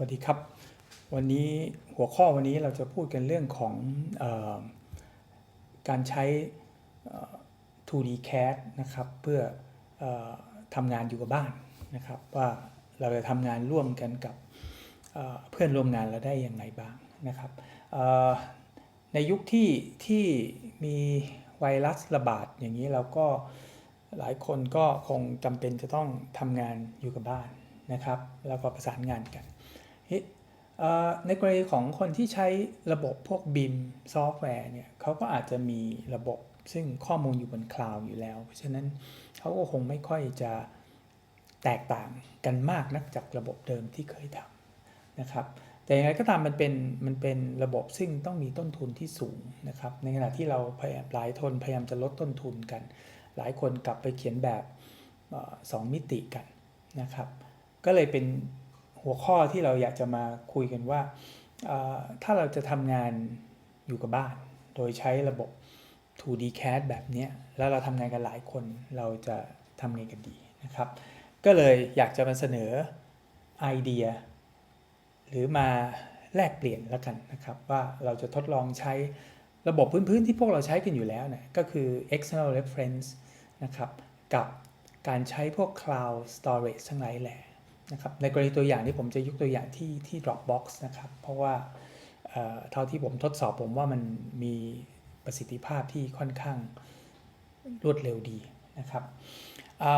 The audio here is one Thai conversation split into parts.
วัสดีครับ วันนี้หัวข้อวันนี้เราจะพูดกันเรื่องของออการใช้ 2D CAD นะครับเพื่อออทำงานอยู่กับบ้านนะครับ ว่าเราจะทำงานร่วมกันกับเเพื่อนร่วมงานเราได้อยังไงบ้างนะครับในยุคที่ที่มีไวรัสระบาดอย่างนี้เราก็หลายคนก็คงจำเป็นจะต้องทำงานอยู่กับบ้านนะครับ แล้วก็ประสานงานกัน ในกรณีของคนที่ใช้ระบบพวก BIM ซอฟต์แวร์เนี่ยเขาก็อาจจะมีระบบซึ่งข้อมูลอยู่บนคลาวด์อยู่แล้ว เพราะฉะนั้นเขาก็คงไม่ค่อยจะแตกต่างกันมากนักจากระบบเดิมที่เคยทำนะครับแต่อย่างไรก็ตามมันเป็นมันเป็นระบบซึ่งต้องมีต้นทุนที่สูงนะครับ ในขณะที่เราพยายามหลายทนพยายามจะลดต้นทุนกัน หลายคนกลับไปเขียนแบบสองมิติกันนะครับ ก็เลยเป็น หัวข้อที่เราอยากจะมาคุยกันว่า ถ้าเราจะทำงานอยู่กับบ้าน โดยใช้ระบบ 2D CAD แบบนี้แล้วเราทำงานกันหลายคนเราจะทำไงกันดีนะครับ ก็เลยอยากจะมาเสนอไอเดีย หรือมาแลกเปลี่ยนแล้วกันนะครับ ว่าเราจะทดลองใช้ระบบพื้นๆที่พวกเราใช้กันอยู่แล้วเนี่ยก็คือ external reference นะครับ กับการใช้พวก cloud storage ทั้งหลายแหล่ นะครับในกรณีตัวอย่างที่ผมจะยกตัวอย่างที่ที่ Dropbox นะครับ เพราะว่าเท่าที่ผมทดสอบผมว่ามันมีประสิทธิภาพที่ค่อนข้างรวดเร็วดีนะครับ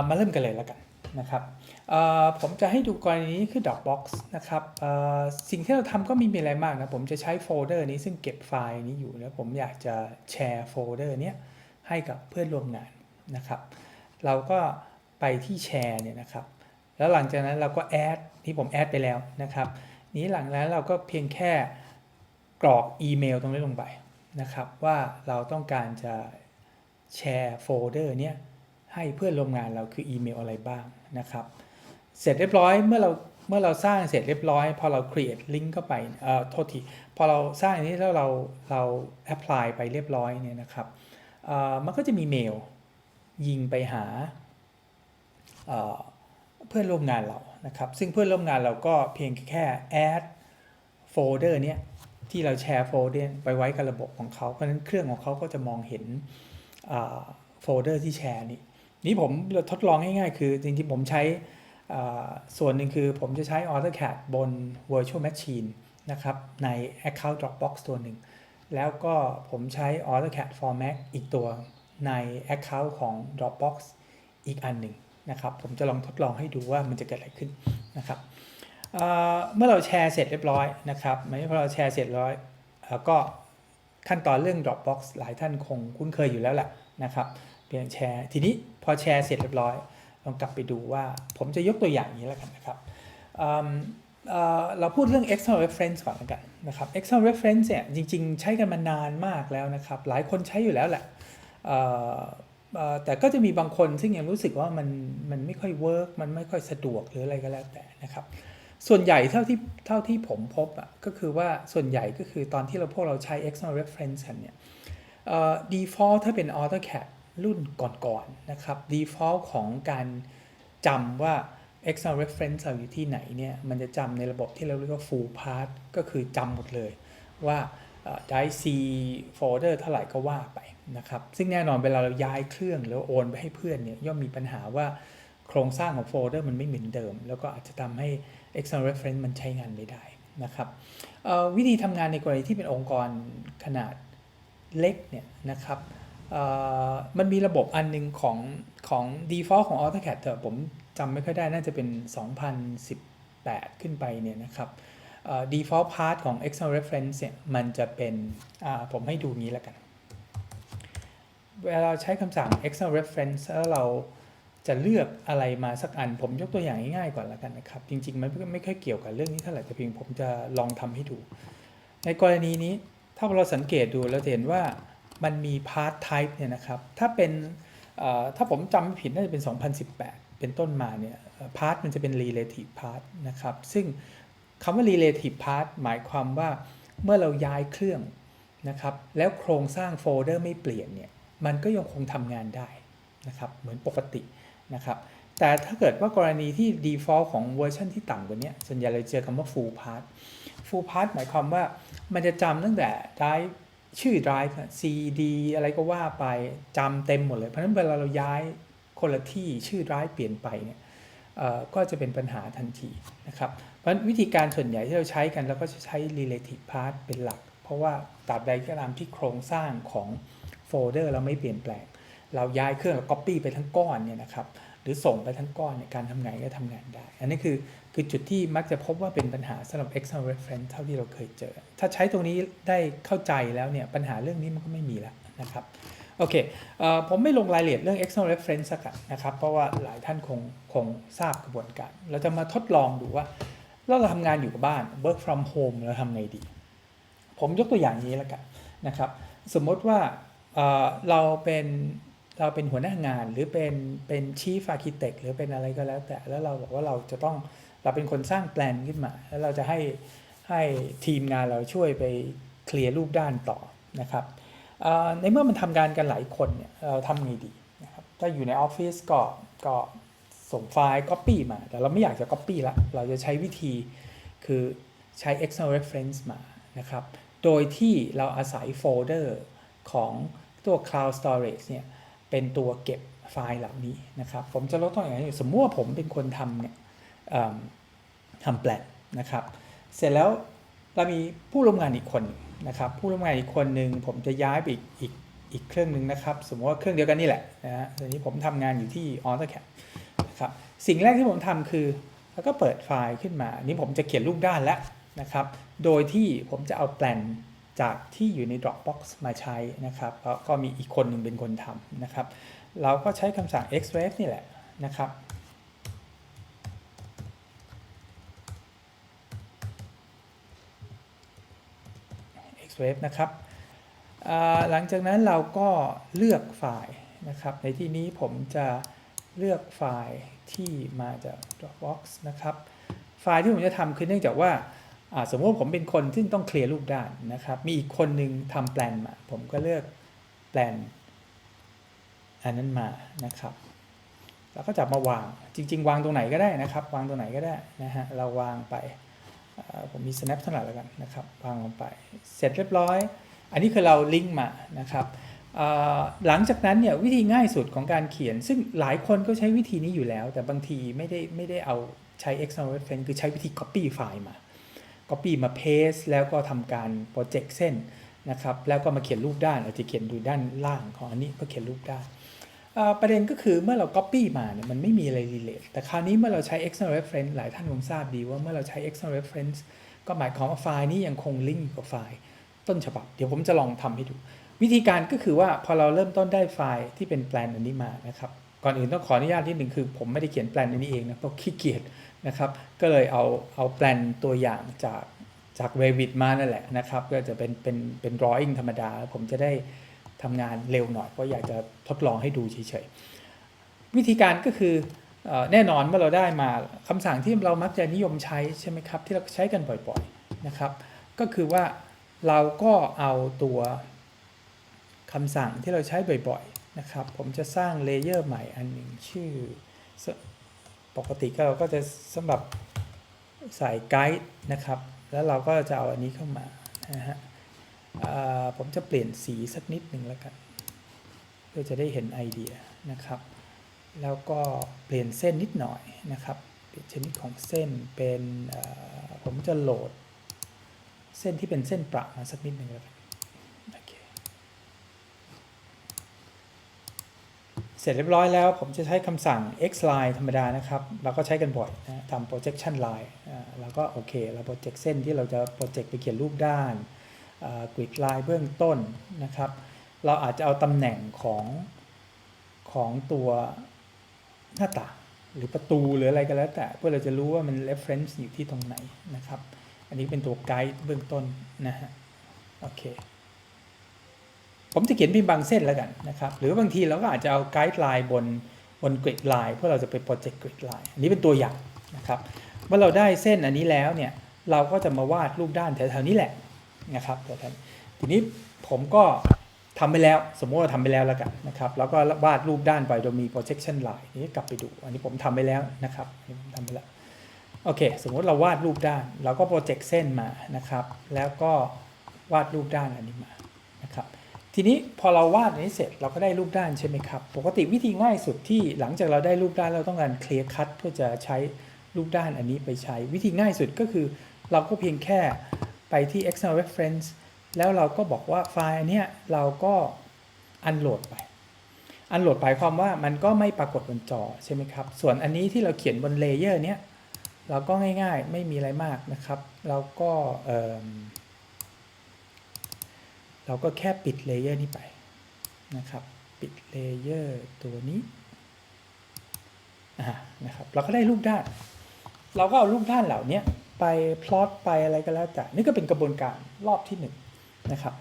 มาเริ่มกันเลยแล้วกันนะครับผมจะให้ดูกรณีนี้คือ Dropbox นะครับสิ่งที่เราทำก็มีมีอะไรมากนะผมจะใช้โฟลเดอร์นี้ซึ่งเก็บไฟล์นี้อยู่แล้วผมอยากจะแชร์โฟลเดอร์นี้ให้กับเพื่อนร่วมงานนะครับ เราก็ไปที่แชร์เนี่ยนะครับ แล้วหลังจากนั้นเราก็แอดที่ผมแอดไปแล้วนะครับ นี้หลังจากนั้นเราก็เพียงแค่กรอกอีเมลตรงนี้ลงไปนะครับว่าเราต้องการจะแชร์โฟลเดอร์เนี้ยให้เพื่อนร่วมงานเราคืออีเมลอะไรบ้างนะครับ เสร็จเรียบร้อยเมื่อเราเมื่อเราสร้างเสร็จเรียบร้อย พอเรา create link เข้าไปเอ่อโทษทีพอเราสร้างอันนี้แล้วเราเรา apply ไปเรียบร้อยเนี่ยนะครับเอ่อมันก็จะมีเมลยิงไปหาเอ่อ เพื่อนร่วมงานเรานะครับ ซึ่งเพื่อนร่วมงานเราก็เพียงแค่ add โฟลเดอร์เนี้ยที่เราแชร์โฟลเดอร์ไปไว้กับระบบของเขาเพราะฉะนั้นเครื่องของเขาก็จะมองเห็นโฟลเดอร์ที่แชร์นี่นี่ผมทดลองง่ายๆคือจริงๆผมใช้ส่วนหนึ่งคือผมจะใช้ AutoCAD บน Virtual Machine นะครับใน Account Dropbox ตัวหนึ่ง แล้วก็ผมใช้ AutoCAD Format อีกตัวใน Account ของ Dropbox อีกอันหนึ่ง นะครับ ผมจะลองทดลองให้ดูว่ามันจะเกิดอะไรขึ้นนะครับเเมื่อเราแชร์เสร็จเรียบร้อยนะครับเมื่อเราแชร์เสร็จร้อยก็ขั้นตอนเรื่อง Dropbox หลายท่านคงคุ้นเคยอยู่แล้วแหละนะครับเพียงแชร์ทีนี้พอแชร์เสร็จเรียบร้อยลองกลับไปดูว่าผมจะยกตัวอย่างนี้แล้วกันนะครับเเราพูดเรื่อง external reference ก่อนแล้วกันนะครับ external reference เนี่ยจริง ๆ ใช้กันมานานมากแล้วนะครับ หลายคนใช้อยู่แล้วแหละ แต่ก็จะมีบางคนซึ่งยังรู้สึกว่ามันมันไม่ค่อยเวิร์กมันไม่ค่อยสะดวกหรืออะไรก็แล้วแต่นะครับ ส่วนใหญ่เท่าที่เท่าที่ผมพบอะก็คือว่าส่วนใหญ่ก็คือตอนที่เราพวกเราใช้ external reference กันเนี่ยเอ่อ default ถ้าเป็น AutoCAD รุ่นก่อนๆนะครับ default ของการจำว่า external reference เราอยู่ที่ไหนเนี่ย มันจะจำในระบบที่เราเรียกว่า full path ก็คือจำหมดเลยว่า ได้ C folder เท่าไหร่ก็ว่าไปนะครับ ซึ่งแน่นอนเวลาเราย้ายเครื่องหรือโอนไปให้เพื่อนเนี่ยย่อมมีปัญหาว่าโครงสร้างของโฟลเดอร์มันไม่เหมือนเดิม แล้วก็อาจจะทำให้ external reference มันใช้งานไม่ได้นะครับวิธีทำงานในกรณีที่เป็นองค์กรขนาดเล็กเนี่ยนะครับมันมีระบบอันหนึงของของ default ของ AutoCAD แต่ผมจำไม่ค่อยได้น่าจะเป็น 2018 ขึ้นไปเนี่ยนะครับ default part ของ external reference เนี่ยมันจะเป็นอ่าผมให้ดูงี้แล้วกัน เวลาเราใช้คำสั่ง external reference แล้วเราจะเลือกอะไรมาสักอัน ผมยกตัวอย่างง่ายๆก่อนแล้วกันนะครับ จริงๆ มันไม่ค่อยเกี่ยวกับเรื่องนี้เท่าไหร่แต่เพียงผมจะลองทำให้ดู ในกรณีนี้ถ้าเราสังเกตดูเราจะเห็นว่ามันมี part type เนี่ยนะครับ ถ้าเป็นอ่อถ้าผมจำไม่ผิดน่าจะเป็น 2018 เป็นต้นมาเนี่ย part มันจะเป็น relative part นะครับ ซึ่ง คำว่า relative part หมายความว่าเมื่อเราย้ายเครื่องนะครับ แล้วโครงสร้างโฟลเดอร์ไม่เปลี่ยนเนี่ย มันก็ยังคงทำงานได้นะครับ เหมือนปกตินะครับ แต่ถ้าเกิดว่ากรณีที่ default ของเวอร์ชันที่ต่ำกว่านี้ส่วนใหญ่เราเจอคำว่า full path full path หมายความว่ามันจะจำตั้งแต่ drive ชื่อ drive cd อะไรก็ว่าไปจำเต็มหมดเลย เพราะฉะนั้นเวลาเราย้ายคนละที่ชื่อ drive เปลี่ยนไปเนี่ย ก็จะเป็นปัญหาทันทีนะครับ เพราะวิธีการส่วนใหญ่ที่เราใช้กันเราก็จะใช้ relative path เป็นหลัก เพราะว่าตราบใดก็ตามที่โครงสร้างของโฟลเดอร์เราไม่เปลี่ยนแปลง เราย้ายเครื่องเรา copy ไปทั้งก้อนเนี่ยนะครับ หรือส่งไปทั้งก้อนเนี่ยการทำงานก็ทำงานได้ อันนี้คือคือจุดที่มักจะพบว่าเป็นปัญหาสำหรับ external reference เท่าที่เราเคยเจอ ถ้าใช้ตรงนี้ได้เข้าใจแล้วเนี่ยปัญหาเรื่องนี้มันก็ไม่มีแล้วนะครับ โอเคเออผมไม่ลงรายละเอียดเรื่อง external reference สักนะครับ เพราะว่าหลายท่านคงคงทราบกระบวนการ เราจะมาทดลองดูว่าเราทำงานอยู่กับบ้าน work from home เราทำไงดี ผมยกตัวอย่างนี้แล้วกันนะครับ สมมติว่าเเราเป็นเราเป็นหัวหน้างานหรือเป็นเป็น chief architect หรือเป็นอะไรก็แล้ว แต่แล้วเราบอกว่าเราจะต้องเราเป็นคนสร้างแปลนขึ้นมา แล้วเราจะให้ให้ทีมงานเราช่วยไปเคลียร์รูปด้านต่อนะครับ ในเมื่อมันทำงานกันหลายคนเนี่ยเราทำไงดีนะครับถ้าอยู่ในออฟฟิศก็ก็ส่งไฟล์ copy มา แต่เราไม่อยากจะ copy ละเราจะใช้วิธีคือใช้ external reference มานะครับ โดยที่เราอาศัยโฟลเดอร์ของตัว cloud storage เนี่ยเป็นตัวเก็บไฟล์เหล่านี้นะครับ ผมจะลดตัวอย่างนี้สมมติว่าผมเป็นคนทำเนี่ยทำแปลนนะครับ เสร็จแล้วเรามีผู้ร่วมงานอีกคน นะครับผู้ร่วมงานอีกคนหนึ่งผมจะย้ายไปอีกอีกอีกเครื่องหนึ่งนะครับ สมมติว่าเครื่องเดียวกันนี่แหละนะฮะตอนนี้ผมทำงานอยู่ที่ AutoCAD นะครับสิ่งแรกที่ผมทำคือ แล้วก็เปิดไฟล์ขึ้นมานี่ผมจะเขียนรูปด้านแล้วนะครับ โดยที่ผมจะเอาแปลนจากที่อยู่ใน Dropbox มาใช้นะครับแล้วก็มีอีกคนหนึ่งเป็นคนทำนะครับ เราก็ใช้คำสั่ง extract นี่แหละนะครับ extract นะครับหลังจากนั้นเราก็เลือกไฟล์นะครับ ในที่นี้ผมจะเลือกไฟล์ที่มาจาก Dropbox นะครับ ไฟล์ที่ผมจะทำคือเนื่องจากว่าสมมติผมเป็นคนที่ต้องเคลียร์รูปด้านนะครับ มีอีกคนหนึ่งทำแปลนมา ผมก็เลือกแปลนอันนั้นมานะครับ แล้วก็จับมาวาง จริง ๆ วางตรงไหนก็ได้นะครับ วางตรงไหนก็ได้นะฮะ เราวางไป ผมมี snap ถนัดแล้วกันนะครับวางลงไป เสร็จเรียบร้อย อันนี้คือเราลิงก์มานะครับหลังจากนั้นเนี่ยวิธีง่ายสุดของการเขียน ซึ่งหลายคนก็ใช้วิธีนี้อยู่แล้ว แต่บางทีไม่ได้ไม่ได้เอาใช้ external reference คือใช้วิธี copy ไฟล์มา copy มา paste แล้วก็ทำการ project เส้นนะครับแล้วก็มาเขียนรูปด้านอาจจะเขียนดูด้านล่างของอันนี้ก็เขียนรูปด้าน ประเด็นก็คือเมื่อเรา copy มาเนี่ยมันไม่มีอะไร relate แต่คราวนี้เมื่อเราใช้ external reference หลายท่านคงทราบดีว่าเมื่อเราใช้ external reference ก็หมายความว่าไฟล์นี้ยังคงลิงก์กับไฟล์ต้นฉบับ เดี๋ยวผมจะลองทำให้ดู วิธีการก็คือว่าพอเราเริ่มต้นได้ไฟล์ที่เป็นแปลนอันนี้มานะครับก่อนอื่นต้องขออนุญาตนิดหนึ่งคือ ผมไม่ได้เขียนแปลนอันนี้เองนะเพราะขี้เกียจนะครับก็เลยเอาเอาแปลนตัวอย่างจากจาก Revit มานั่นแหละนะครับก็จะเป็นเป็นเป็น drawing ธรรมดาผมจะได้ ทำงานเร็วหน่อยเพราะอยากจะทดลองให้ดูเฉยๆวิธีการก็คืออแน่นอนเมื่อเราได้มาคำสั่งที่เรามักจะนิยมใช้ใช่ไหมครับที่เราใช้กันบ่อยๆนะครับ ก็คือว่าเราก็เอาตัวคำสั่งที่เราใช้บ่อยๆนะครับ ผมจะสร้างเลเยอร์ใหม่อันหนึ่งชื่อ ปกติก็เราก็จะสำหรับใส่ไกด์นะครับ แล้วเราก็จะเอาอันนี้เข้ามานะฮะ ผมจะเปลี่ยนสีสักนิดหนึ่งแล้วกัน เพื่อจะได้เห็นไอเดียนะครับ แล้วก็เปลี่ยนเส้นนิดหน่อยนะครับเปลี่ยนชนิดของเส้นเป็นผมจะโหลด เส้นที่เป็นเส้นประมาสักนิดหนึ่งแล้วกันโอเคเสร็จเรียบร้อยแล้วผมจะใช้คำสั่ง x line ธรรมดานะครับ เราก็ใช้กันบ่อยนะทำ projection line อ่าแล้วก็โอเค เรา project เส้นที่เราจะ project ไปเขียนรูปด้าน กริดลายเบื้องต้นนะครับ เราอาจจะเอาตำแหน่งของของตัวหน้าต่างหรือประตูหรืออะไรก็แล้วแต่เพื่อเราจะรู้ว่ามัน reference อยู่ที่ตรงไหนนะครับ อันนี้เป็นตัวไกด์เบื้องต้นนะฮะโอเคผมจะเขียนเพียงบางเส้นแล้วกันนะครับ หรือบางทีเราก็อาจจะเอาไกด์ไลน์บนบนกริดไลน์เพื่อเราจะไปโปรเจกต์กริดไลน์อันนี้เป็นตัวอย่างนะครับ เมื่อเราได้เส้นอันนี้แล้วเนี่ยเราก็จะมาวาดรูปด้านแถวๆนี้แหละ นะครับแถวๆทีนี้ผมก็ทำไปแล้ว สมมติว่าทำไปแล้วแล้วกันนะครับ แล้วก็วาดรูปด้านไปโดยมี projection line นี้กลับไปดู อันนี้ผมทำไปแล้วนะครับผมทำไปแล้วโอเค สมมติเราวาดรูปด้าน เราก็โปรเจกต์เส้นมานะครับ แล้วก็วาดรูปด้านอันนี้มานะครับ ทีนี้พอเราวาดอันนี้เสร็จเราก็ได้รูปด้านใช่ไหมครับ ปกติวิธีง่ายสุดที่หลังจากเราได้รูปด้านเราต้องการเคลียร์คัตเพื่อจะใช้รูปด้านอันนี้ไปใช้ วิธีง่ายสุดก็คือ เราก็เพียงแค่ ไปที่ external reference แล้วเราก็บอกว่าไฟล์อันเนี้ยเราก็อันโหลดไปอันโหลดหมายความว่ามันก็ไม่ปรากฏบนจอใช่ไหมครับ ส่วนอันนี้ที่เราเขียนบนเลเยอร์เนี้ยเราก็ง่ายๆ ไม่มีอะไรมากนะครับ เราก็เเราก็แค่ปิดเลเยอร์นี้ไปนะครับ ปิดเลเยอร์ตัวนี้นะครับ เราก็ได้รูปด้าน เราก็เอารูปด้านเหล่านี้ ไปพลอตไปอะไรก็แล้วแต่นี่ก็เป็นกระบวนการรอบที่1นงนะครับ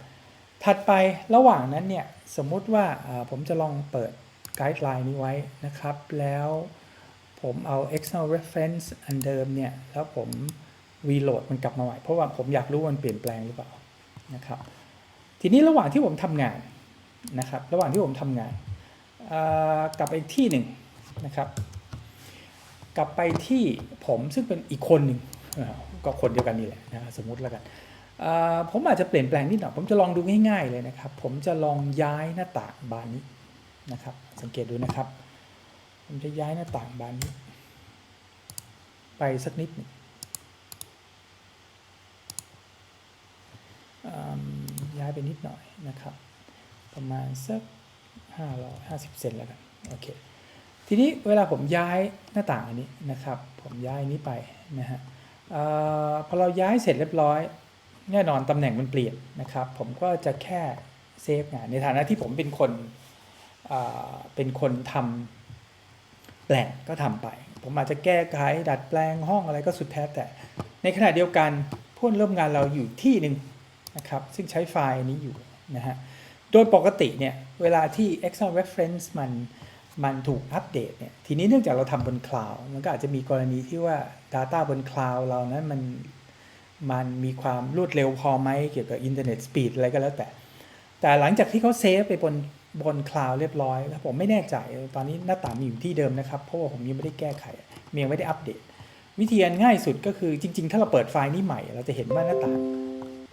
ถัดไประหว่างนั้นเนี่ยสมมุติว่าผมจะลองเปิดไกด์ไลน์นี้ไว้นะครับ แล้วผมเอา external reference อันเดิมเนี่ยแล้วผม reload มันกลับมาใหม่เพราะว่าผมอยากรู้มันเปลี่ยนแปลงหรือเปล่านะครับทีนี้ระหว่างที่ผมทำงานนะครับ ระหว่างที่ผมทำงานกลับไปอีกที่หนึ่งนะครับ กลับไปที่ผมซึ่งเป็นอีกคนหนึ่ง ก็คนเดียวกันนี่แหละนะสมมติแล้วกันผมอาจจะเปลี่ยนแปลงนิดหน่อยผมจะลองดูง่ายๆเลยนะครับ ผมจะลองย้ายหน้าต่างบานนี้นะครับ สังเกตดูนะครับ ผมจะย้ายหน้าต่างบานนี้ ไปสักนิดนึงย้ายไปนิดหน่อยนะครับ ประมาณสัก550เซนแล้วกันโอเคทีนี้เวลาผมย้ายหน้าต่างอันนี้นะครับ ผมย้ายนี้ไปนะฮะ ออพอเราย้ายเสร็จเรียบร้อยแน่นอนตำแหน่งมันเปลี่ยนนะครับ ผมก็จะแค่เซฟงานในฐานะที่ผมเป็นคนเป็นคนทำแปลงก็ทำไป ผมอาจจะแก้ไขดัดแปลงห้องอะไรก็สุดแท้แต่ ในขณะเดียวกันพื่อนร่มงานเราอยู่ที่หนึ่งนะครับ ซึ่งใช้ไฟล์นี้อยู่นะฮะโดยปกติเนี่ย เวลาที่ Excel reference มัน มันถูกอัปเดตเนี่ยทีนี้เนื่องจากเราทำบนคลาวด์มันก็อาจจะมีกรณีที่ว่า Data บนคลาวด์เรานั้นมันมันมีความรวดเร็วพอไหมเกี่ยวกับอินเทอร์เน็ตสปีดอะไรก็แล้วแต่ แต่หลังจากที่เขาเซฟไปบนบนคลาวด์เรียบร้อยแล้วผมไม่แน่ใจตอนนี้หน้าต่างมีอยู่ที่เดิมนะครับ เพราะว่าผมยังไม่ได้แก้ไขยังไม่ได้อัปเดต วิธีอันง่ายสุดก็คือจริง ๆ ถ้าเราเปิดไฟล์นี้ใหม่ เราจะเห็นว่าหน้าต่าง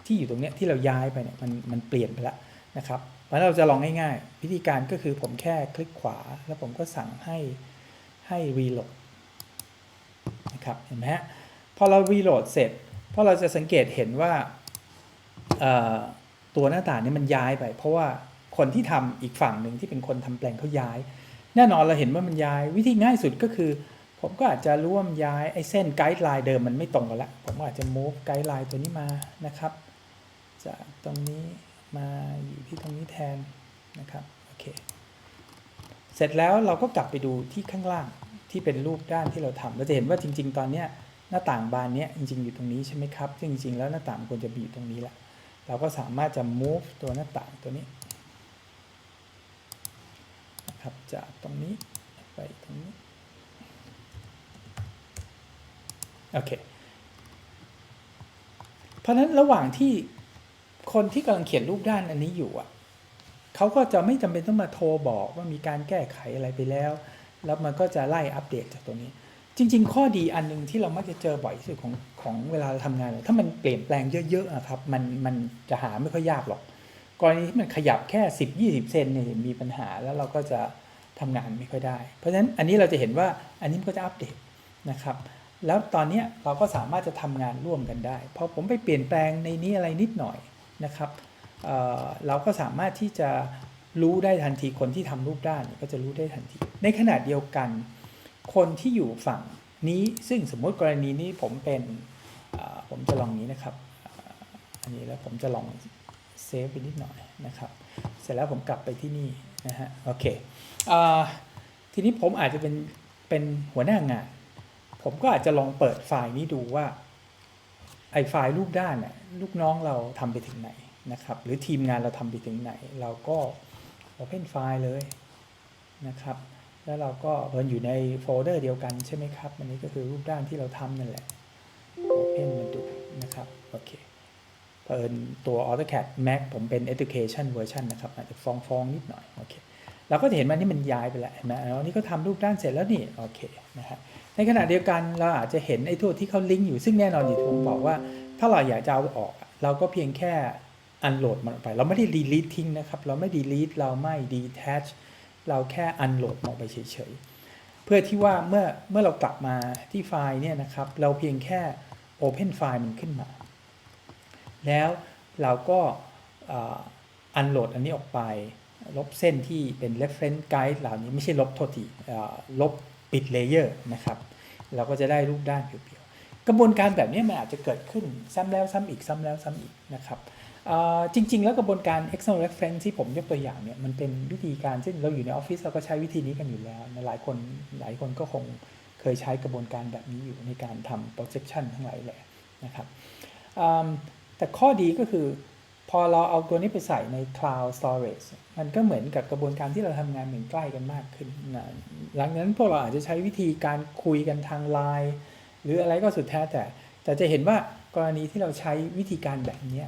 ที่อยู่ตรงเนี้ยที่เราย้ายไปเนี่ยมันมันเปลี่ยนไปแล้วนะครับ ราะฉะนั้นเราจะลองง่ายๆวิธีการก็คือผมแค่คลิกขวา แล้วผมก็สั่งให้ให้ reload นะครับเห็นไหมฮะพอเรา reload เสร็จพอเราจะสังเกตเห็นว่าตัวหน้าต่างนี้มันย้ายไป เพราะว่าคนที่ทำอีกฝั่งหนึ่งที่เป็นคนทำแปลงเขาย้าย แน่นอนเราเห็นว่ามันย้าย วิธีง่ายสุดก็คือ ผมก็อาจจะร่วมย้ายไอ้เส้นไกด์ไลน์เดิมมันไม่ตรงกันละผมก็อาจจะ move ไกด์ไลน์ตัวนี้มานะครับจากตรงนี้ มาอยู่ที่ตรงนี้แทนนะครับโอเคเสร็จแล้วเราก็กลับไปดูที่ข้างล่างที่เป็นรูปด้านที่เราทำเราจะเห็นว่าจริง ๆ ตอนเนี้ยหน้าต่างบานเนี้ยจริง ๆ อยู่ตรงนี้ใช่ไหมครับซึ่งจริง ๆ แล้วหน้าต่างควรจะมีอยู่ตรงนี้แหละเราก็สามารถจะ move ตัวหน้าต่างตัวนี้นะครับจากตรงนี้ไปตรงนี้โอเคเพราะนั้นระหว่างที่ คนที่กำลังเขียนรูปด้านอันนี้อยู่อะเขาก็จะไม่จำเป็นต้องมาโทรบอกว่ามีการแก้ไขอะไรไปแล้ว แล้วมันก็จะไล่อัปเดตจากตรงนี้ จริง ๆ ข้อดีอันหนึงที่เรามักจะเจอบ่อยที่สุดของของเวลาเราทำงานเนี่ยถ้ามันเปลี่ยนแปลงเยอะๆอะครับ มันมันจะหาไม่ค่อยยากหรอก กรณีที่มันขยับแค่ 10 20 เซนเนี่ยมีปัญหาแล้วเราก็จะทำงานไม่ค่อยได้ เพราะฉะนั้นอันนี้เราจะเห็นว่าอันนี้มันก็จะอัปเดตนะครับ แล้วตอนนี้เราก็สามารถจะทำงานร่วมกันได้ พอผมไปเปลี่ยนแปลงในนี้อะไรนิดหน่อย นะครับเเราก็สามารถที่จะรู้ได้ทันทีคนที่ทำรูปด้านก็จะรู้ได้ทันที ในขณะเดียวกัน คนที่อยู่ฝั่งนี้ซึ่งสมมติกรณีนี้ผมเป็นผมจะลองนี้นะครับอันนี้แล้วผมจะลองเซฟไปนิดหน่อยนะครับ เสร็จแล้วผมกลับไปที่นี่นะฮะโอเคอทีนี้ผมอาจจะเป็นเป็นหัวหน้างาน ผมก็อาจจะลองเปิดไฟล์นี้ดูว่า ไอไฟล์รูปด้านน่ะลูกน้องเราทำไปถึงไหนนะครับ หรือทีมงานเราทำไปถึงไหน เราก็ Open ไฟล์เลยนะครับ แล้วเราก็มันอยู่ในโฟลเดอร์เดียวกันใช่ไหมครับ อันนี้ก็คือรูปด้านที่เราทำนั่นแหละ Open มาดูนะครับ โอเคเพิ่นตัว AutoCAD Mac ผมเป็น Education Version นะครับอาจจะฟองฟองๆนิดหน่อย โอเค เราก็จะเห็นมันนี่มันย้ายไปแล้วเห็นไหมแล้วนี่ก็ทำรูปด้านเสร็จแล้วนี่ โอเค นะฮะ ในขณะเดียวกันเราอาจจะเห็นไอ้ทั่วที่เขาลิงก์อยู่ซึ่งแน่นอนอยู่ที่ผมบอกว่า ถ้าเราอยากจะเอาออก เราก็เพียงแค่อันโหลดมันออกไป เราไม่ได้ delete ทิ้งนะครับ เราไม่ delete เราไม่ detach เราแค่อันโหลดมันออกไปเฉยๆ เพื่อที่ว่าเมื่อเมื่อเรากลับมาที่ไฟล์เนี่ยนะครับ เราเพียงแค่ open ไฟล์มันขึ้นมา แล้วเราก็อันโหลดอันนี้ออกไป ลบเส้นที่เป็น reference guide เหล่านี้ไม่ใช่ลบโทษทีลบ ปิดเลเยอร์นะครับ เราก็จะได้รูปด้านเพียวๆ กระบวนการแบบนี้มันอาจจะเกิดขึ้นซ้ำแล้วซ้ำอีกซ้ำแล้วซ้ำอีกนะครับจริง ๆ แล้วกระบวนการ external reference ที่ผมยกตัวอย่างเนี่ยมันเป็นวิธีการซึ่งเราอยู่ในออฟฟิศเราก็ใช้วิธีนี้กันอยู่แล้วหลายคนหลายคนก็คงเคยใช้กระบวนการแบบนี้อยู่ในการทำ projection ทั้งหลายแหละนะครับแต่ข้อดีก็คือ พอเราเอาตัวนี้ไปใส่ใน cloud storage มันก็เหมือนกับกระบวนการที่เราทำงานเหมือนใกล้กันมากขึ้นนะหลังนั้นพวกเราอาจจะใช้วิธีการคุยกันทางไลน์หรืออะไรก็สุดแท้แต่ แต่จะเห็นว่ากรณีที่เราใช้วิธีการแบบนี้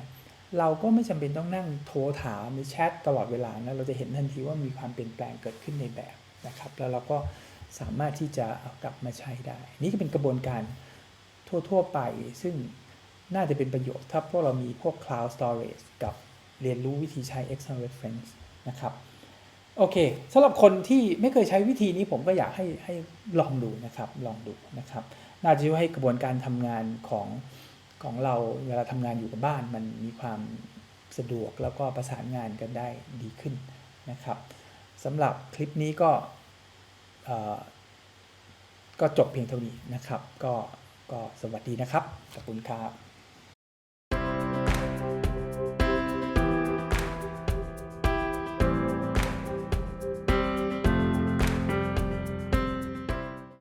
เราก็ไม่จำเป็นต้องนั่งโทรถามหรือแชทตลอดเวลานะเราจะเห็นทันทีว่ามีความเปลี่ยนแปลงเกิดขึ้นในแบบนะครับ แล้วเราก็สามารถที่จะเอากลับมาใช้ได้ นี่ก็เป็นกระบวนการทั่ว ๆ ไปซึ่ง น่าจะเป็นประโยชน์ถ้าพวกเรามีพวก cloud storage กับเรียนรู้วิธีใช้ external reference นะครับ โอเคสำหรับคนที่ไม่เคยใช้วิธีนี้ผมก็อยากให้ให้ลองดูนะครับ ลองดูนะครับ น่าจะช่วยให้กระบวนการทำงานของของเราเวลาทำงานอยู่กับบ้าน มันมีความสะดวกแล้วก็ประสานงานกันได้ดีขึ้นนะครับสำหรับคลิปนี้ก็ก็จบเพียงเท่านี้นะครับ ก็ก็สวัสดีนะครับ ขอบคุณครับ